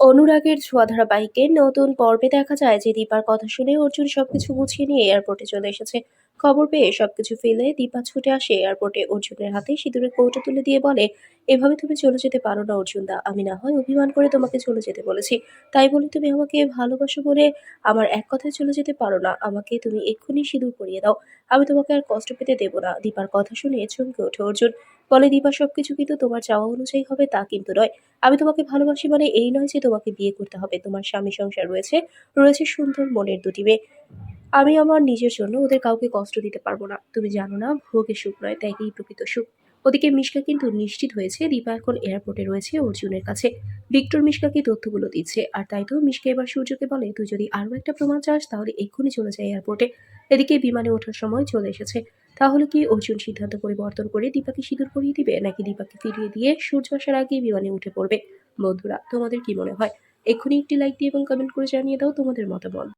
অনুরাগের ছোঁয়া ধারাবাহিকের নতুন পর্বে দেখা যায় যে দীপার কথা শুনে অর্জুন সবকিছু গুছিয়ে নিয়ে এয়ারপোর্টে চলে এসেছে। খবর পেয়ে সবকিছু ফেলে দীপা ছুটে আসে এয়ারপোর্টে। অর্জুনের হাতে সিঁদুরের কৌটো তুলে দিয়ে বলে, এভাবে তুমি চলে যেতে পারো না, অর্জুন দা। আমি না হয় অভিমান করে তোমাকে চলে যেতে বলেছি। তাই বলে তুমি আমাকে ভালোবাসো বলে আমার এক কথায় চলে যেতে পারো না। আমাকে তুমি এক্ষুনি সিঁদুর পরিয়ে দাও। আমি তোমাকে আর কষ্ট পেতে দেবো না। দীপার কথা শুনে চমকে ওঠে অর্জুন। বলে, দীপা, সবকিছু কিন্তু তোমার চাওয়া অনুযায়ী হবে, তা কিন্তু নয়। আমি তোমাকে ভালোবাসি মানে এই নয় যে তোমাকে বিয়ে করতে হবে। তোমার স্বামী সংসার রয়েছে রয়েছে সুন্দর মনের দুটি মেয়ে। আমি আমার নিজের জন্য ওদের কাউকে কষ্ট দিতে পারব না। তুমি জানো না, ভোগে সুখ নয় ত্যাগেই প্রকৃত সুখ। ওদিকে মিশকা কিন্তু নিশ্চিত হয়েছে, দীপা এখন এয়ারপোর্টে রয়েছে, অর্জুনের কাছে। ভিক্টর মিশকাকে তথ্যগুলো দিচ্ছে, আর তাই তো মিশকা এবার সূর্যকে বলে, তুই যদি আরও একটা প্রমাণ চাস, তাহলে এক্ষুনি চলে যায় এয়ারপোর্টে এদিকে বিমানে ওঠার সময় চলে এসেছে। তাহলে কি অর্জুন সিদ্ধান্ত পরিবর্তন করে দীপাকে সিঁদুর পরিয়ে দিবে, নাকি দীপাকে ফিরিয়ে দিয়ে সূর্য আসার আগে বিমানে উঠে পড়বে? বন্ধুরা, তোমাদের কি মনে হয়? এক্ষুনি একটি লাইক দিয়ে এবং কমেন্ট করে জানিয়ে দাও তোমাদের মতামত।